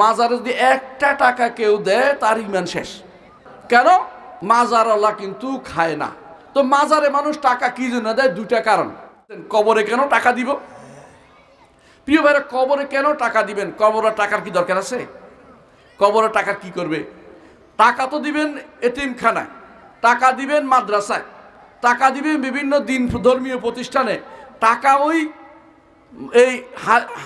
মাজারে যদি একটা টাকা কেউ দেয়, তার ইমান শেষ। কেন? মাজারওয়ালা কিন্তু খায় না। তো মাজারে মানুষ টাকা কি জন্য দেয়? দুইটা কারণ। কবরে কেন টাকা দিব? প্রিয় ভাইরা, কবরে কেন টাকা দিবেন? কবরে টাকার কি দরকার আছে? কবরে টাকা কি করবে? টাকা তো দিবেন এতিমখানায়, টাকা দিবেন মাদ্রাসায়, টাকা দিবেন বিভিন্ন দিন ধর্মীয় প্রতিষ্ঠানে, টাকা ওই এই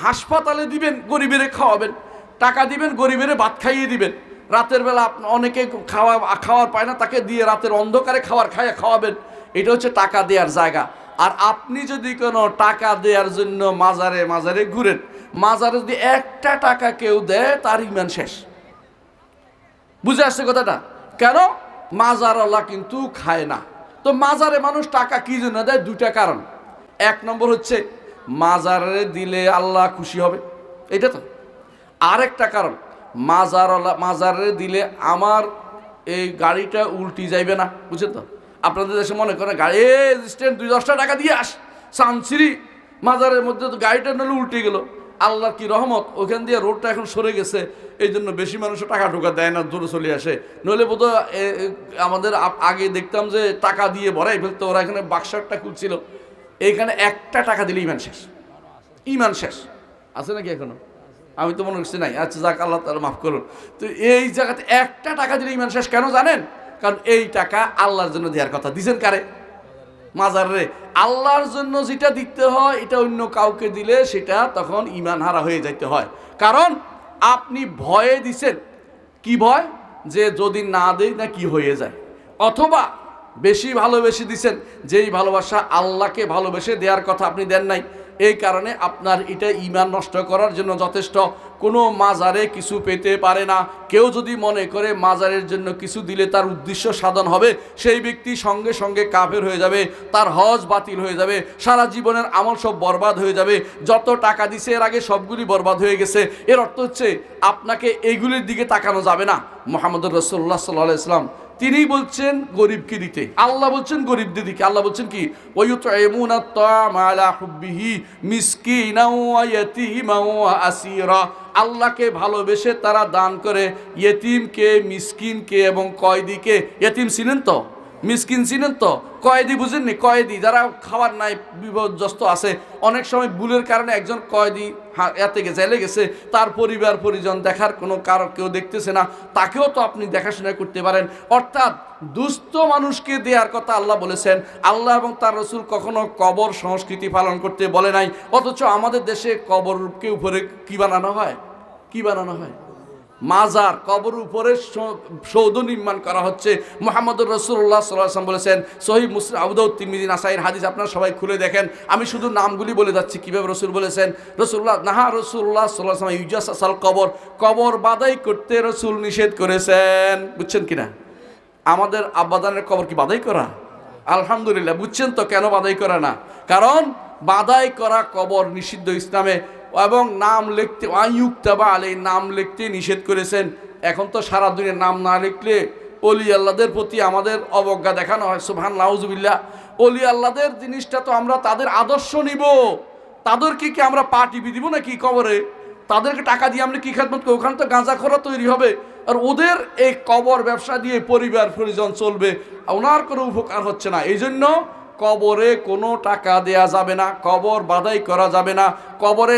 হাসপাতালে দিবেন, গরিবের খাওয়াবেন। টাকা দিবেন, গরিবেরে ভাত খাইয়ে দিবেন। রাতের বেলা অনেকে খাওয়া, খাওয়ার পায় না, তাকে দিয়ে রাতের অন্ধকারে খাওয়ার খাইয়ে খাওয়াবেন। এটা হচ্ছে টাকা দেওয়ার জায়গা। আর আপনি যদি কোনো টাকা দেওয়ার জন্য মাজারে মাজারে ঘুরেন, মাজারে যদি একটা টাকা কেউ দেয়, তার ইমান শেষ। বুঝে আসছে কথাটা? কেন? মাজারওয়ালা কিন্তু খায় না। তো মাজারে মানুষ টাকা কি জন্য দেয়? দুইটা কারণ। এক নম্বর হচ্ছে, মাজারে দিলে আল্লাহ খুশি হবে। এটা তো। আরেকটা কারণ, মাজারওয়ালা মাজারে দিলে আমার এই গাড়িটা উল্টি যাইবে না, বুঝছেন তো? আপনাদের দেশে মনে করেন, গাড়ি স্ট্যান্ড দুই দশটা টাকা দিয়ে আস সানসিরি মাজারের মধ্যে তো গাড়িটা নাহলে উল্টে গেল। আল্লাহর কি রহমত, ওখান দিয়ে রোডটা এখন সরে গেছে এই জন্য বেশি মানুষ টাকা ঢোকা দেয় না, দূরে চলে আসে। নইলে বোধ আমাদের আগে দেখতাম যে টাকা দিয়ে ভরাই ফেলতো, ওরা এখানে বাক্সারটা খুলছিল। এইখানে একটা টাকা দিলে ইমান শেষ। ইমান শেষ। আছে নাকি এখনও? আমি তো মনে করছি নাই আচ্ছা যাক, আল্লাহ তালা মাফ করুন। তো এই জায়গাতে একটা টাকা দিলে ইমান শেষ কেন জানেন? কারণ এই টাকা আল্লাহর জন্য দেওয়ার কথা। দিছেন কারে? মাজার। আল্লাহর জন্য যেটা দিতে হয়, এটা অন্য কাউকে দিলে সেটা তখন ইমান হারা হয়ে যাইতে হয়। কারণ আপনি ভয়ে দিছেন। কি ভয়? যে যদি না দেই না কি হয়ে যায়? অথবা বেশি ভালোবেসে দিছেন, যেই ভালোবাসা আল্লাহকে ভালোবেসে দেওয়ার কথা আপনি দেন নাই এই কারণে আপনার এটা ইমান নষ্ট করার জন্য যথেষ্ট। কোনো মাজারে কিছু পেতে পারে না। কেউ যদি মনে করে মাজারের জন্য কিছু দিলে তার উদ্দেশ্য সাধন হবে, সেই ব্যক্তি সঙ্গে সঙ্গে কাফের হয়ে যাবে, তার হজ বাতিল হয়ে যাবে, সারা জীবনের আমল সব বরবাদ হয়ে যাবে। যত টাকা দিছে এর আগে সবগুলি বরবাদ হয়ে গেছে। এর অর্থ হচ্ছে, আপনাকে এইগুলির দিকে তাকানো যাবে না। মোহাম্মদ রসুল্লাহ সাল্লাহ ইসলাম তিনি বলছেন গরিবকে দিতে। আল্লাহ বলছেন গরিব দিদিকে আল্লাহ বলছেন কি? আল্লাহকে ভালোবেসে তারা দান করে। ইয়েতিমকে, মিসকিনকে এবং কয়দিকে? ইয়েতিম ছিলেন তো? মিসকিন ছিলেন তো? কয়েদি বুঝেননি? কয়েদি, যারা খাবার নাই, বিপর্যস্ত আছে, অনেক সময় ভুলের কারণে একজন কয়েদি এতে গেছে, এলে গেছে, তার পরিবার, পরিজন দেখার কোনো কারও কেউ দেখতেছে না, তাকেও তো আপনি দেখাশোনা করতে পারেন। অর্থাৎ দুস্থ মানুষকে দেওয়ার কথা আল্লাহ বলেছেন। আল্লাহ এবং তার রসুল কখনো কবর সংস্কৃতি পালন করতে বলে নাই, অথচ আমাদের দেশে কবরকে উপরে কি বানানো হয়? কি বানানো হয়? মাজার কবর উপরে সৌধ নির্মাণ করা হচ্ছে। মোহাম্মদুর রসুল্লাহ সাল্লাম বলেছেন সহি মুসলিম আবুদাউদ তিমিদিন আসাইর হাদিস আপনারা সবাই খুলে দেখেন। আমি শুধু নামগুলি বলে যাচ্ছি, কীভাবে রসুল বলেছেন রসুল্লাহ নাহা রসুল্লাহ সাল্লাহ ইউজাস আসাল কবর কবর বাদাই করতে রসুল নিষেধ করেছেন। বুঝছেন কিনা? আমাদের আব্বাদানের কবর কি বাদাই করা? আলহামদুলিল্লাহ, বুঝছেন তো কেন বাদাই করা না? কারণ বাদাই করা কবর নিষিদ্ধ ইসলামে এবং নাম লিখতে আয়ুক্তাবা আলী নাম লিখতে নিষেধ করেছেন। এখন তো সারা দিনে নাম না লিখলে অলি আল্লাদের প্রতি আমাদের অবজ্ঞা দেখানো হয় সুবহান নাউজুবিল্লাহ অলি আল্লাদের জিনিসটা তো আমরা তাদের আদর্শ নিব। তাদেরকে কি আমরা পা টিপি দিব নাকি কবরে? তাদেরকে টাকা দিয়ে আমরা কি খেদমত করব? ওখানে তো গাঁজা খরা তৈরি হবে। আর ওদের এই কবর ব্যবসা দিয়ে পরিবার পরিজন চলবে। ওনার কোনো উপকার হচ্ছে না। এই জন্য কবরে কোনো টাকা দেয়া যাবে না, কবর বাদাই করা যাবে না। কবরে